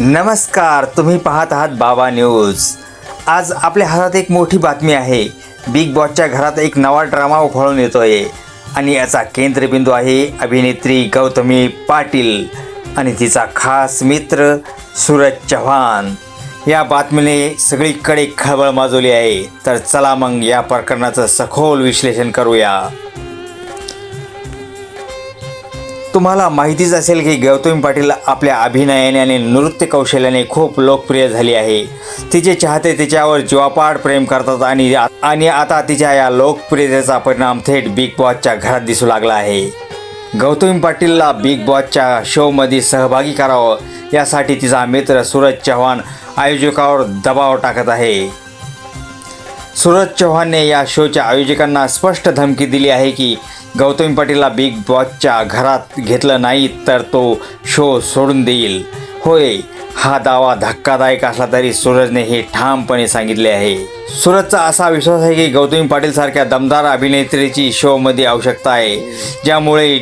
नमस्कार तुम्ही पाहत आहात बाबा न्यूज. आज आपल्या हातात एक मोठी बातमी आहे. बिग बॉसच्या घरात एक नवा ड्रामा उफाळून येतोय. आणि याचा केंद्रबिंदू आहे अभिनेत्री गौतमी पाटील आणि तिचा खास मित्र सूरज चव्हाण. या बातमीने सगळीकडे खळबळ माजवली आहे. तर चला मग या प्रकरणाचं सखोल विश्लेषण करूया. तुम्हाला माहितीच असेल की गौतमी पाटील आपल्या अभिनयाने आणि नृत्य कौशल्याने खूप लोकप्रिय झाली आहे. तिचे चाहते तिच्यावर जीवापाड प्रेम करतात आणि आणि आता तिच्या या लोकप्रियतेचा परिणाम थेट बिग बॉसच्या घरात दिसू लागला आहे. गौतमी पाटीलला बिग बॉसच्या शोमध्ये सहभागी करावं यासाठी तिचा मित्र सूरज चव्हाण आयोजकावर दबाव टाकत आहे. सूरज चव्हाणने या शोच्या आयोजकांना स्पष्ट धमकी दिली आहे की गौतमी पाटीलला बिग बॉसच्या घरात घेतलं नाही तर तो शो सोडून देईल. होय हा दावा धक्कादायक असला तरी सूरजने हे ठामपणे सांगितले आहे. सूरजचा असा विश्वास आहे की गौतमी पाटील सारख्या दमदार अभिनेत्रीची शोमध्ये आवश्यकता आहे ज्यामुळे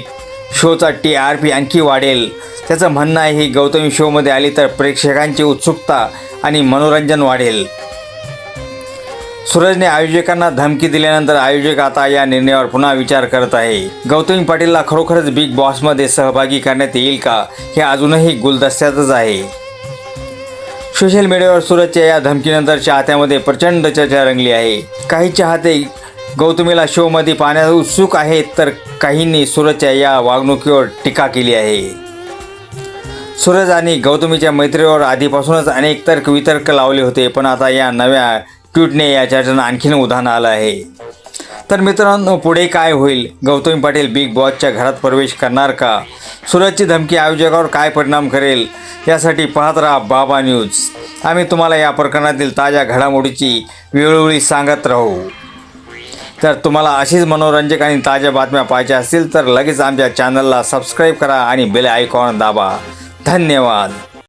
शोचा टी आर पी आणखी वाढेल. त्याचं म्हणणं आहे की गौतमी शोमध्ये आली तर प्रेक्षकांची उत्सुकता आणि मनोरंजन वाढेल. सूरजने आयोजकांना धमकी दिल्यानंतर आयोजक आता या निर्णयावर पुन्हा विचार करत आहे. गौतमी पाटीलला खरोखरच बिग बॉसमध्ये सहभागी करण्यात येईल का हे अजूनही गुलदस्त्यातच आहे. सोशल मीडियावर सूरजच्या या धमकीनंतर चाहत्यामध्ये प्रचंड चर्चा रंगली आहे. काही चाहते गौतमीला शोमध्ये पाहण्यास उत्सुक आहेत तर काहींनी सूरजच्या या वागणुकीवर टीका केली आहे. सूरज आणि गौतमीच्या मैत्रीवर आधीपासूनच अनेक तर्क वितर्क लावले होते पण आता या नव्या ट्विटने याच्यातून आणखीन उदाहरण आलं आहे? तर मित्रांनो पुढे काय होईल? गौतमी पाटील बिग बॉसच्या घरात प्रवेश करणार का? सूरजची धमकी आयोजकावर काय परिणाम करेल? यासाठी पाहत राहा बाबा न्यूज. आम्ही तुम्हाला या प्रकरणातील ताज्या घडामोडीची वेळोवेळी सांगत राहू. तर तुम्हाला अशीच मनोरंजक आणि ताज्या बातम्या पाहिजे असतील तर लगेच आमच्या चॅनलला सबस्क्राईब करा आणि बेल आयकॉन दाबा. धन्यवाद.